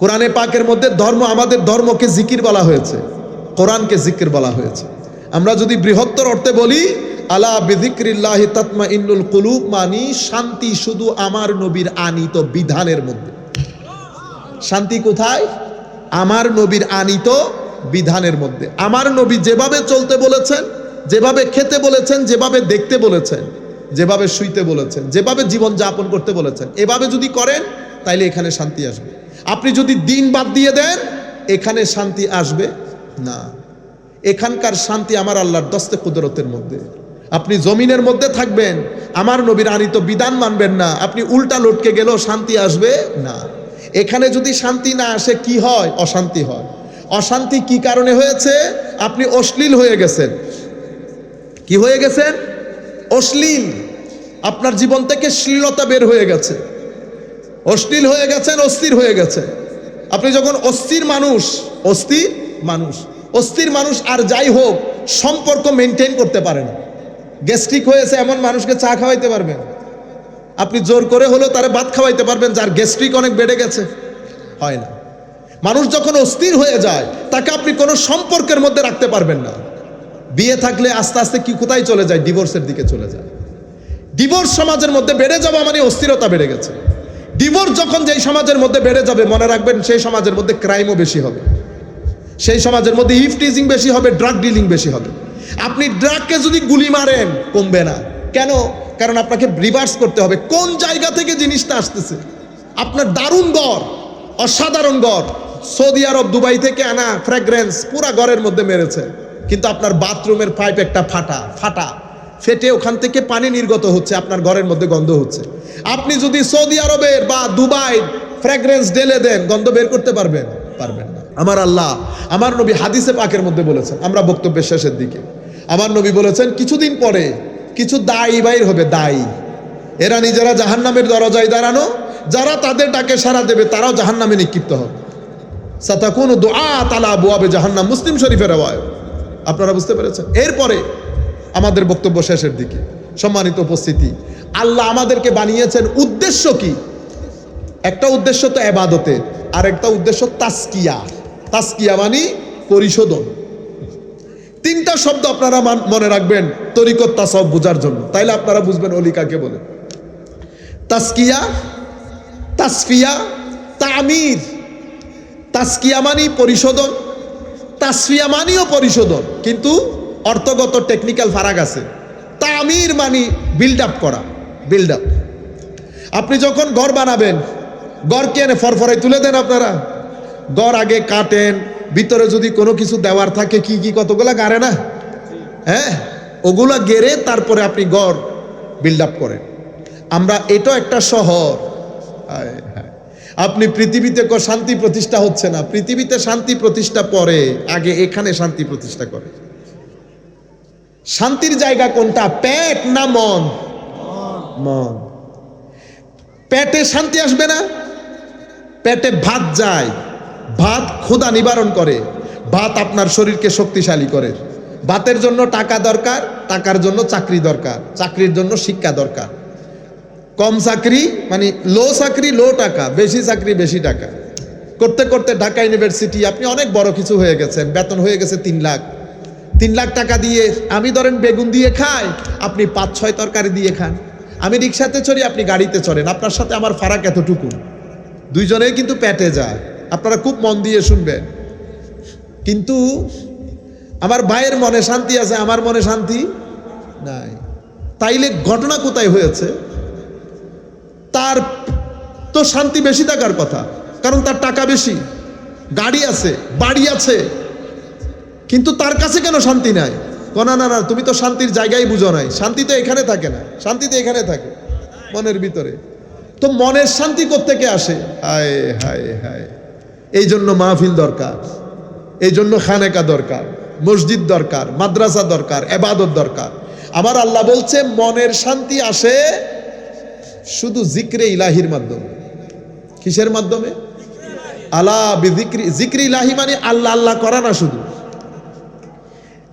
কোরআনে পাকের মধ্যে ধর্ম আমাদের ধর্মকে জিকির বলা হয়েছে, কোরআনকে জিকির বলা হয়েছে। আমরা যদি বৃহত্তর অর্থে বলি, আলা বিধিক্রিল্লাহ তাতমা ইন্নুল কুলুব মানি শান্তি শুধু আমার নবীর আনিত বিধানের মধ্যে। শান্তি কোথায়? আমার নবীর আনিত বিধানের মধ্যে। আমার নবী যেভাবে চলতে বলেছেন, যেভাবে খেতে বলেছেন, যেভাবে দেখতে বলেছেন, যেভাবে শুইতে বলেছেন, যেভাবে জীবন যাপন করতে বলেছেন, এভাবে যদি করেন, তাইলে এখানে শান্তি আসবে। আপনি যদি দিন বাদ দিয়ে দেন, এখানে শান্তি আসবে না। এখানকার শান্তি আমার আল্লাহর দস্তে কুদরতের মধ্যে। আপনি জমিনের মধ্যে থাকবেন, আমার নবীর আনিত বিধান মানবেন না। আপনি উল্টা লটকে গেলেও শান্তি আসবে না। এখানে যদি শান্তি না আসে, কি হয়? অশান্তি হয়। অশান্তি কি কারণে হয়েছে? আপনি অশ্লীল হয়ে গেছেন। কি হয়ে গেছেন? অশ্লীল। আপনার জীবন থেকে শ্লীলতা বের হয়ে গেছে। অশ্লীল হয়ে গেছেন, অস্থির হয়ে গেছে। আপনি যখন অস্থির মানুষ অস্থির মানুষ অস্থির মানুষ আর যাই হোক, সম্পর্ক মেনটেন করতে পারে না গ্যাস্ট্রিক হয়েছে, এমন মানুষকে চা খাওয়াইতে পারবেন। আপনি জোর করে হলেও তারা ভাত খাওয়াইতে পারবেন, যার গ্যাস্ট্রিক অনেক বেড়ে গেছে। হয় না। মানুষ যখন অস্থির হয়ে যায়, তাকে আপনি কোনো সম্পর্কের মধ্যে রাখতে পারবেন না। বিয়ে থাকলে আস্তে আস্তে কি কোথায় চলে যায়? ডিভোর্সের দিকে চলে যায়। ডিভোর্স সমাজের মধ্যে বেড়ে যাওয়া মানে অস্থিরতা বেড়ে গেছে। ডিভোর্স যখন যেই সমাজের মধ্যে বেড়ে যাবে, মনে রাখবেন সেই সমাজের মধ্যে ক্রাইমও বেশি হবে। সেই সমাজের মধ্যে ইফ টিজিং বেশি হবে ড্রাগ ডিলিং বেশি হবে। আপনি ড্রাগকে যদি গুলি মারেন, কমবে না। কেন? কারণ আপনাকে রিভার্স করতে হবে। কোন জায়গা থেকে জিনিসটা আসতেছে? আপনার দারুণ গড়, অসাধারণ গড়। সৌদি আরব, দুবাই থেকে আনা ফ্র্যাগ্রেন্স পুরা ঘরের মধ্যে মেরেছে। কিন্তু আপনার বাথরুমের পাইপ একটা ফাটা ফাটা। ফেটে ওখান থেকে পানি নির্গত হচ্ছে, আপনার ঘরের মধ্যে গন্ধ হচ্ছে। আপনি যদি সৌদি আরবের বা দুবাই ফ্র্যাগ্রেন্স ডেলে দেন, গন্ধ বের করতে পারবেন? পারবেন না। আমার আল্লাহ, আমার নবী হাদিসে পাকের মধ্যে বলেছেন, আমরা বক্তব্যের শেষের দিকে। আমার নবী বলেছেন, কিছুদিন পরে কিছু দায়ী বাইর হবে, দায়ী। এরা নিজেরা জাহান্নামের দরজায় দাঁড়ানো, যারা তাদের ডাকে সাড়া দেবে, তারাও জাহান্নামে নিক্ষিপ্ত হবে। সাতাকুন দোয়া তালা বোয়াবে জাহান্নাম, মুসলিম শরীফের আওয়ায় আপনারা বুঝতে পেরেছেন? এরপরে আমাদের বক্তব্য শেষের দিকে। সম্মানিত উপস্থিতি, আল্লাহ আমাদেরকে বানিয়েছেন উদ্দেশ্য কি? একটা উদ্দেশ্য তো এবাদতের আর একটা উদ্দেশ্য তাস্কিয়া। তাস্কিয়া মানে পরিশোধন। তিনটা শব্দ আপনারা মান- রাখবেন তরিকত তাসব বোঝার জন্য। তাইলে আপনারা বুঝবেন অলি কাকে বলে। তাস্কিয়া, তাসফিয়া, তামির। তাস্কিয়া মানি পরিশোধন, তাসফিয়া মানিও পরিশোধন। কিন্তু অর্থগত টেকনিক্যাল ফারাক আছে। তামির মানি বিল্ড আপ করা বিল্ড আপ আপনি যখন ঘর বানাবেন ঘর কে এনে ফরফরাই তুলে দেন আপনারা। ঘর আগে কাটেন, ভিতরে যদি কোনো কিছু দেওয়ার থাকে, কি কি, কতগুলা গাড়ে না? হ্যাঁ? ওগুলা গেড়ে তারপরে আপনি ঘর বিল্ড আপ করেন। আমরা এটাও একটা শহর। আপনি পৃথিবীতে শান্তি প্রতিষ্ঠা হচ্ছে না, পৃথিবীতে শান্তি প্রতিষ্ঠা পরে, আগে এখানে শান্তি প্রতিষ্ঠা করে। শান্তির জায়গা কোনটা? পেট না মন? মন। পেটে শান্তি আসবে না? পেটে ভাত যায়। ভাত ক্ষুধা নিবারণ করে। ভাত আপনার শরীরকে শক্তিশালী করে। ভাতের জন্য টাকা দরকার, টাকার জন্য চাকরি দরকার, চাকরির জন্য শিক্ষা দরকার। কম চাকরি মানে লো চাকরি, লো টাকা, বেশি চাকরি, বেশি টাকা। করতে করতে ঢাকা ইউনিভার্সিটি, আপনি অনেক বড় কিছু হয়ে গেছেন, বেতন হয়ে গেছে তিন লাখ। তিন লাখ টাকা দিয়ে আমি ধরেন বেগুন দিয়ে খাই, আপনি পাঁচ, ছয় তরকারি দিয়ে খান। আমি রিক্সাতে চড়ি, আপনি গাড়িতে চড়েন। আপনার সাথে আমার ফারাক এতটুকু। দুইজনেই কিন্তু পেটে যায়। আপনারা খুব মন দিয়ে শুনবেন। কিন্তু আমার ভাইয়ের মনে শান্তি আছে, আমার মনে শান্তি নাই। তাইলে ঘটনা কোথায় হয়েছে? তার তো শান্তি বেশি থাকার কথা। কারণ তার টাকা বেশি। গাড়ি আছে, বাড়ি আছে। কিন্তু তার কাছে কেন শান্তি নাই? কনা না না, তুমি তো শান্তির জায়গায় বুঝো নাই। শান্তি তো এখানে থাকে না। শান্তি তো এখানে থাকে, মনের ভিতরে। তো মনের শান্তি কোত্থেকে আসে? হায় হায় হায়। এই জন্য মাহফিল দরকার। এই জন্য খানেকা দরকার, মসজিদ দরকার, মাদ্রাসা দরকার, এবাদত দরকার। আমার আল্লাহ বলছে, মনের শান্তি আসে শুধু জিক্রে ইলাহির মাধ্যমে। কিসের মাধ্যমে? আলা বিজিক্রি জিক্রি ইলাহি মানে আল্লাহ আল্লাহ করা না শুধু।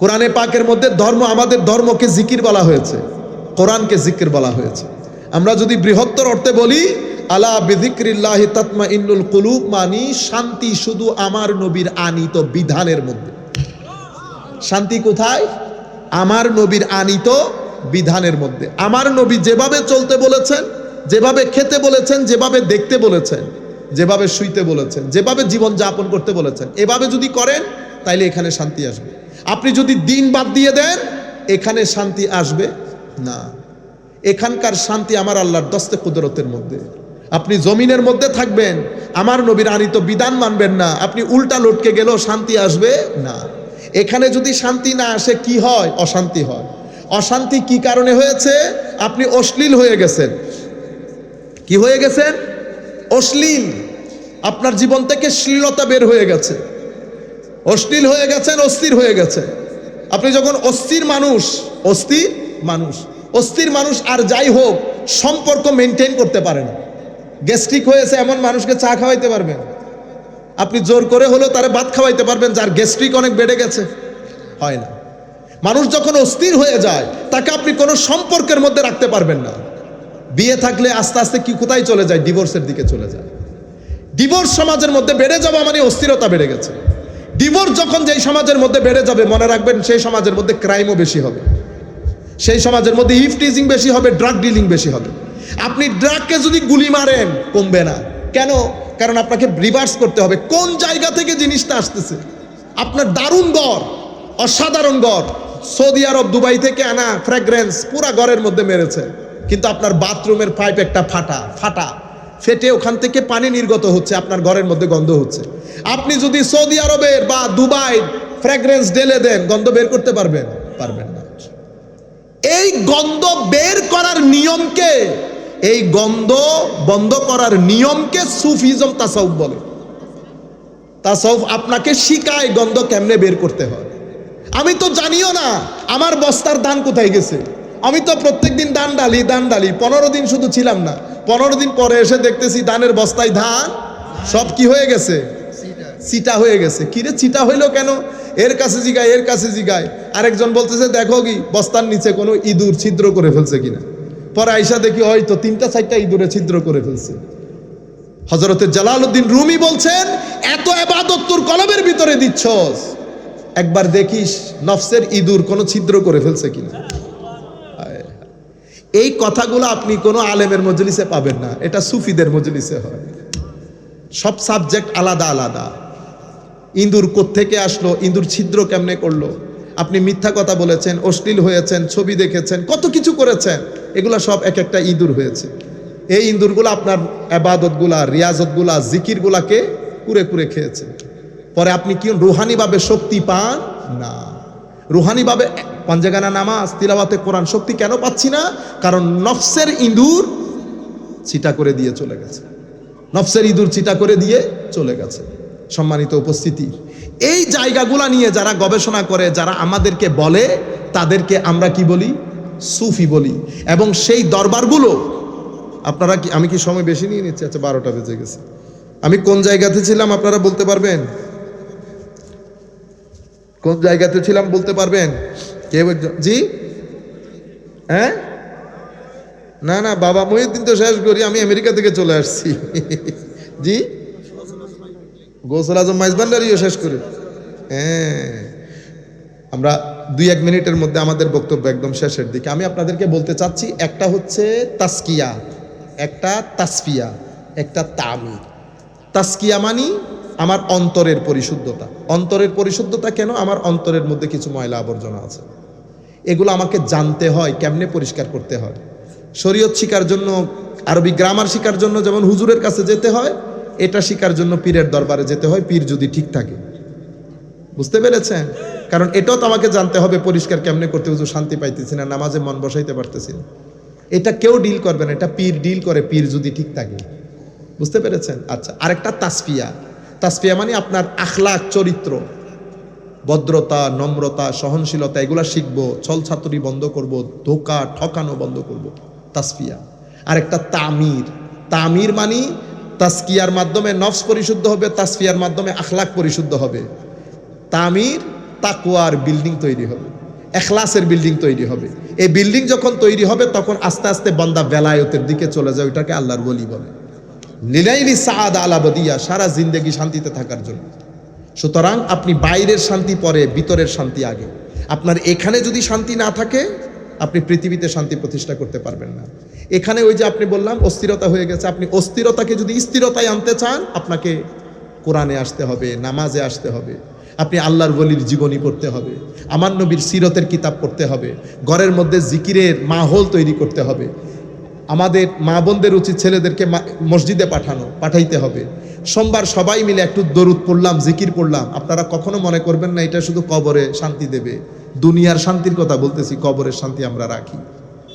কোরআনে পাকের মধ্যে ধর্ম, আমাদের ধর্মকে জিকির বলা হয়েছে। কোরআনকে জিকির বলা হয়েছে। আমরা যদি বৃহত্তর অর্থে বলি, আলা বিধিক্রিল্লাহি তাতমা ইন্নুল কুলুব মানি শান্তি শুধু আমার নবীর আনিত বিধানের মধ্যে। শান্তি কোথায়? আমার নবীর আনিত বিধানের মধ্যে। আমার নবী যেভাবে চলতে বলেছেন, যেভাবে খেতে বলেছেন, যেভাবে দেখতে বলেছেন, যেভাবে শুইতে বলেছেন, যেভাবে জীবন যাপন করতে বলেছেন, এভাবে যদি করেন, তাইলে এখানে শান্তি আসবে। আপনি যদি দিন বাদ দিয়ে দেন, এখানে শান্তি আসবে না। এখানকার শান্তি আমার আল্লাহর দস্তে কুদরতের মধ্যে। আপনি জমিনের মধ্যে থাকবেন, আমার নবীর আনিত বিধান মানবেন না। আপনি উল্টা লটকে গেলেও শান্তি আসবে না। এখানে যদি শান্তি না আসে, কি হয়? অশান্তি হয়। অশান্তি কি কারণে হয়েছে? আপনি অশ্লীল হয়ে গেছেন। কি হয়ে গেছেন? অশ্লীল। আপনার জীবন থেকে শ্লীলতা বের হয়ে গেছে। অশ্লীল হয়ে গেছেন, অস্থির হয়ে গেছে। আপনি যখন অস্থির মানুষ অস্থির মানুষ অস্থির মানুষ আর যাই হোক, সম্পর্ক মেনটেন করতে পারে না গ্যাস্ট্রিক হয়েছে, এমন মানুষকে চা খাওয়াইতে পারবেন। আপনি জোর করে হলেও তারে ভাত খাওয়াইতে পারবেন, যার গ্যাস্ট্রিক অনেক বেড়ে গেছে। হয় না। মানুষ যখন অস্থির হয়ে যায়, তাকে আপনি কোনো সম্পর্কের মধ্যে রাখতে পারবেন না। বিয়ে থাকলে আস্তে আস্তে কি কোথায় চলে যায়? ডিভোর্সের দিকে চলে যায়। ডিভোর্স সমাজের মধ্যে বেড়ে যাওয়া মানে অস্থিরতা বেড়ে গেছে। ডিভোর্স যখন যেই সমাজের মধ্যে বেড়ে যাবে, মনে রাখবেন, সেই সমাজের মধ্যে ক্রাইমও বেশি হবে। সেই সমাজের মধ্যে হিফটিজিং বেশি হবে ড্রাগ ডিলিং বেশি হবে। আপনি ড্রাগকে যদি গুলি মারেন, কমবে না। কেন? কারণ আপনাকে রিভার্স করতে হবে। কোন জায়গা থেকে জিনিসটা আসতেছে? আপনার দারুণ গড়, অসাধারণ গড়। সৌদি আরব দুবাই থেকে আনা ফ্র্যাগ্রেন্স পুরা ঘরের মধ্যে মেরেছে। কিন্তু আপনার বাথরুমের পাইপ একটা ফাটা ফাটা। ফেটে ওখান থেকে পানি নির্গত হচ্ছে, আপনার ঘরের মধ্যে গন্ধ হচ্ছে। আপনি যদি সৌদি আরবের বা দুবাই ফ্র্যাগ্রেন্স ঢেলে দেন, গন্ধ বের করতে পারবেন? পারবেন না। এই গন্ধ বের করার নিয়মকে, এই গন্ধ বন্ধ করার নিয়মকে সুফিজম তাসাউফ বলে। তাসাউফ আপনাকে শিখায় গন্ধ কেমনে বের করতে হয়? আমি তো জানিও না, আমার বস্তার দান কোথায় গেছে? আমি তো প্রত্যেক দিন দান ডালি দান ডালি, পনেরো দিন শুধু ছিলাম না। পনেরো দিন পরে এসে দেখতেছি দানের বস্তায় ধান সব কি হয়ে গেছে? চিটা হয়ে গেছে। কিরে চিটা হইল কেন? এর কাছে জিগায় এর কাছে জিগায়। আরেকজন বলতেছে দেখো কি বস্তার নিচে কোনো ইঁদুর ছিদ্র করে ফেলছে কিনা? পরে আইসা দেখি হয়তো তিনটা চারটা ইঁদুরে ছিদ্র করে ফেলছে। হজরতে জালালউদ্দিন রুমি বলছেন এত এবাদত তোর কলবের ভিতরে দিচ্ছস। একবার দেখিস নফসের ইঁদুর কোনো ছিদ্র করে ফেলছে কিনা। এই কথাগুলো আপনি কোনো আলেমের মজলিসে পাবেন না। এটা সুফিদের মজলিসে হয়। সব সাবজেক্ট আলাদা আলাদা। ইঁদুর থেকে আসলো? ইঁদুর ছিদ্র কেমনে করল? আপনি মিথ্যা কথা বলেছেন, অশ্লীল হয়েছেন, ছবি দেখেছেন, কত কিছু করেছেন, এগুলো সব এক একটা ইঁদুর হয়েছে। এই ইঁদুরগুলো আপনার আবাদতগুলা, রিয়াজতগুলা, জিকিরগুলাকে কুরে কুরে খেয়েছে। পরে আপনি কি রুহানিভাবে শক্তি পান? না। রুহানিভাবে পঞ্জাগানা নামাজ, তিলাওয়াতে কোরআন শক্তি কেন পাচ্ছি না? কারণ নফসের ইঁদুর চিটা করে দিয়ে চলে গেছে। নফসের ইঁদুর চিটা করে দিয়ে চলে গেছে। সম্মানিত উপস্থিতি, এই জায়গাগুলা নিয়ে যারা গবেষণা করে, যারা আমাদেরকে বলে, তাদেরকে আমরা কি বলি? সুফি বলি। এবং সেই দরবারগুলো, আপনারা কি, আমি কি সময় বেশি নিয়ে নিচ্ছি? আচ্ছা বারোটা বেজে গেছে। আমি কোন জায়গাতে ছিলাম, আপনারা বলতে পারবেন? কোন জায়গাতে ছিলাম বলতে পারবেন? একজন জি? হ্যাঁ? না না, বাবা, মহিউদ্দিন তো শেষ করি আমি আমেরিকা থেকে চলে আসছি। জি? গোসল আজম মাইজবান্ডারিও শেষ করি। হ্যাঁ। আমরা দুই, এক মিনিটের মধ্যে আমাদের বক্তব্য একদম শেষের দিকে। আমি আপনাদেরকে বলতে চাচ্ছি, একটা হচ্ছে তাস্কিয়া, একটা তাসফিয়া, একটা তামি। তাস্কিয়া মানি আমার অন্তরের পরিশুদ্ধতা। অন্তরের পরিশুদ্ধতা কেন? আমার অন্তরের মধ্যে কিছু ময়লা আবর্জনা আছে। এগুলো আমাকে জানতে হয়, কেমনে পরিষ্কার করতে হয়? শরীয়ত শিকার জন্য, আরবি গ্রামার শিকার জন্য যেমন হুজুরের কাছে যেতে হয়, এটা শিকার জন্য পীরের দরবারে যেতে হয়, পীর যদি ঠিক থাকে। বুঝতে পেরেছেন? কারণ এটাও তো আমাকে জানতে হবে, পরিষ্কার কেমনে করতে হুজুর শান্তি পাইতেছি না, নামাজে মন বসাইতে পারতেছি না। এটা কেউ ডিল করবে না, এটা পীর ডিল করে, পীর যদি ঠিক থাকে। বুঝতে পেরেছেন? আচ্ছা আরেকটা তাসফিয়া। তাসফিয়া মানে আপনার আখলাক চরিত্র। ভদ্রতা, নম্রতা, সহনশীলতা, এগুলা শিখব, ছলছাতুরি বন্ধ করব, ধোকা ঠকানো বন্ধ করব, তাসফিয়া। আর একটা তামির। তামির মানি তাস্কিয়ার মাধ্যমে নফস পরিশুদ্ধ হবে, তাসফিয়ার মাধ্যমে আখলাক পরিশুদ্ধ হবে। তামির তাকুয়ার বিল্ডিং তৈরি হবে, এখলাসের বিল্ডিং তৈরি হবে। এই বিল্ডিং যখন তৈরি হবে, তখন আস্তে আস্তে বন্দা বেলায়তের দিকে চলে যায়, ওইটাকে আল্লাহর বলি বলে। লিলাইলি সাদ আলাবদিয়া সারা জিন্দেগি শান্তিতে থাকার জন্য। সুতরাং আপনি বাইরের শান্তি পরে ভিতরের শান্তি আগে। আপনার এখানে যদি শান্তি না থাকে, আপনি পৃথিবীতে শান্তি প্রতিষ্ঠা করতে পারবেন না। এখানে ওই যে আপনি বললাম, অস্থিরতা হয়ে গেছে। আপনি অস্থিরতাকে যদি স্থিরতায় আনতে চান, আপনাকে কোরআনে আসতে হবে, নামাজে আসতে হবে। আপনি আল্লাহর বলির জীবনী পড়তে হবে। আমার নবীর সিরতের কিতাব পড়তে হবে। ঘরের মধ্যে জিকিরের মাহল তৈরি করতে হবে। আমাদের মা বোনদের উচিত ছেলেদেরকে মসজিদে পাঠানো, পাঠাইতে হবে। সোমবার সবাই মিলে একটু দরুদ পড়লাম, জিকির পড়লাম। আপনারা কখনো মনে করবেন না, এটা শুধু কবরে শান্তি দেবে। দুনিয়ার শান্তির কথা বলতেছি, কবরের শান্তি আমরা রাখি।